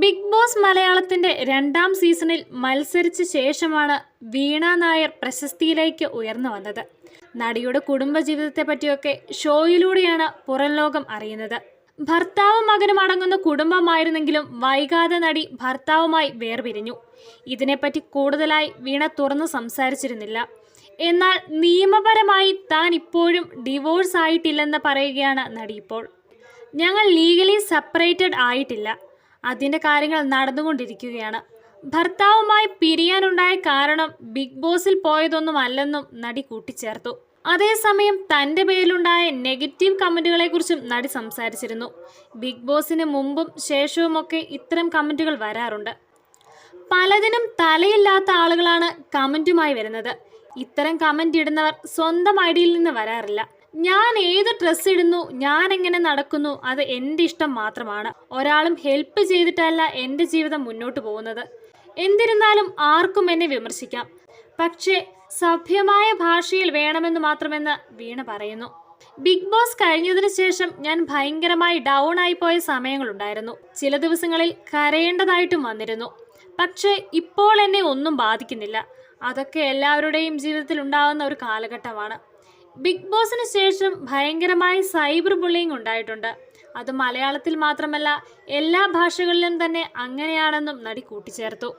Big boss മലയാളത്തിന്റെ രണ്ടാം സീസണിൽ മത്സരിച്ച ശേഷമാണ് വീണ നായർ പ്രശസ്തിയിലേക്ക് ഉയർന്നു വന്നത്. നടിയുടെ കുടുംബജീവിതത്തെ പറ്റിയൊക്കെ ഷോയിലൂടെയാണ് പുറം ലോകം അറിയുന്നത്. ഭർത്താവും മകനും അടങ്ങുന്ന കുടുംബമായിരുന്നെങ്കിലും വൈകാതെ നടി ഭർത്താവുമായി വേർപിരിഞ്ഞു. ഇതിനെപ്പറ്റി കൂടുതലായി വീണ തുറന്നു സംസാരിച്ചിരുന്നില്ല. എന്നാൽ നിയമപരമായി താൻ ഇപ്പോഴും ഡിവോഴ്സ് ആയിട്ടില്ലെന്ന് പറയുകയാണ് നടി ഇപ്പോൾ. ഞങ്ങൾ ലീഗലി സെപ്പറേറ്റഡ് ആയിട്ടില്ല. അതിന്റെ കാര്യങ്ങൾ നടന്നുകൊണ്ടിരിക്കുകയാണ്. ഭർത്താവുമായി പിരിയാനുണ്ടായ കാരണം ബിഗ് ബോസിൽ പോയതൊന്നും അല്ലെന്നും നടി കൂട്ടിച്ചേർത്തു. അതേസമയം തന്റെ പേരിലുണ്ടായ നെഗറ്റീവ് കമന്റുകളെക്കുറിച്ചും നടി സംസാരിച്ചിരുന്നു. ബിഗ് ബോസിന് മുമ്പും ശേഷവുമൊക്കെ ഇത്തരം കമന്റുകൾ വരാറുണ്ട്. പലതിനും തലയില്ലാത്ത ആളുകളാണ് കമന്റുമായി വരുന്നത്. ഇത്തരം കമന്റ് ഇടുന്നവർ സ്വന്തം ഐഡിയിൽ നിന്ന് വരാറില്ല. ഞാൻ ഏത് ഡ്രസ്സ് ഇടുന്നു ഞാൻ എങ്ങനെ നടക്കുന്നു അത് എന്റെ ഇഷ്ടം മാത്രമാണ്. ഒരാളും ഹെൽപ്പ് ചെയ്തിട്ടല്ല എന്റെ ജീവിതം മുന്നോട്ട് പോകുന്നത്. എന്തിരുന്നാലും ആർക്കും എന്നെ വിമർശിക്കാം. പക്ഷേ സഭ്യമായ ഭാഷയിൽ വേണമെന്ന് മാത്രമെന്ന് വീണ പറയുന്നു. ബിഗ് ബോസ് കഴിഞ്ഞതിന് ശേഷം ഞാൻ ഭയങ്കരമായി ഡൗൺ ആയി പോയ സമയങ്ങളുണ്ടായിരുന്നു. ചില ദിവസങ്ങളിൽ കരയേണ്ടതായിട്ടും വന്നിരുന്നു. പക്ഷേ ഇപ്പോൾ എന്നെ ഒന്നും ബാധിക്കുന്നില്ല. അതൊക്കെ എല്ലാവരുടെയും ജീവിതത്തിൽ ഉണ്ടാകുന്ന ഒരു കാലഘട്ടമാണ്. ബിഗ് ബോസിന് ശേഷം ഭയങ്കരമായ സൈബർ ബുള്ളിങ് ഉണ്ടായിട്ടുണ്ട്. അത് മലയാളത്തിൽ മാത്രമല്ല എല്ലാ ഭാഷകളിലും തന്നെ അങ്ങനെയാണെന്നും നടി കൂട്ടിച്ചേർത്തു.